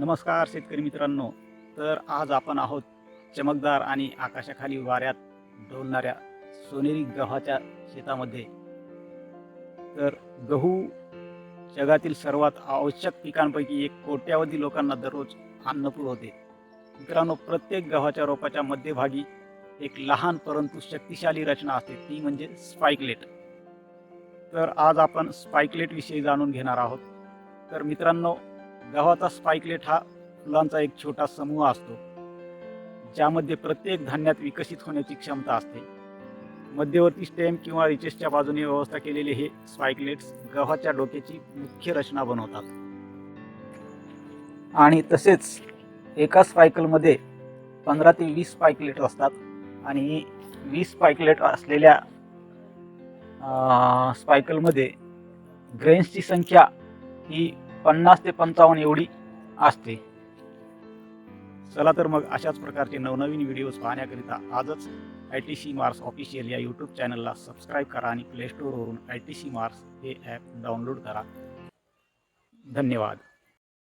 नमस्कार शेतकरी मित्रांनो. तर आज आपण आहोत चमकदार आणि आकाशाखाली वाऱ्यात डोलणाऱ्या सोनेरी गव्हाच्या शेतामध्ये. तर गहू जगातील सर्वात आवश्यक पिकांपैकी एक कोट्यावधी लोकांना दररोज अन्न पुरवते मित्रांनो प्रत्येक गव्हाच्या रोपाच्या मध्यभागी एक लहान परंतु शक्तिशाली रचना असते ती म्हणजे स्पाइकलेट. तर आज आपण स्पाइकलेट विषयी जाणून घेणार आहोत. तर मित्रांनो गव्हाचा स्पाइकलेट हा फुलांचा एक छोटा समूह असतो ज्यामध्ये प्रत्येक धान्यात विकसित होण्याची क्षमता असते. मध्यवर्ती स्टेम किंवा रिचेसच्या बाजूने व्यवस्था केलेले हे स्पाइकलेट्स गव्हाच्या डोक्याची मुख्य रचना बनवतात. आणि तसेच एका स्पायकलमध्ये पंधरा ते वीस स्पायकलेट असतात आणि वीस स्पायकलेट असलेल्या अं, स्पायकलमध्ये ग्रेन्सची संख्या ही पन्नास ते पंचावन्न एवढी असते. चला तर मग अशाच प्रकारचे नवनवीन व्हिडिओज पाहण्याकरिता आजच I T C Mars official या यूट्यूब चॅनलला सबस्क्राईब करा आणि प्लेश्टोअरवरून आय टी सी मार्स हे ॲप डाउनलोड करा. धन्यवाद.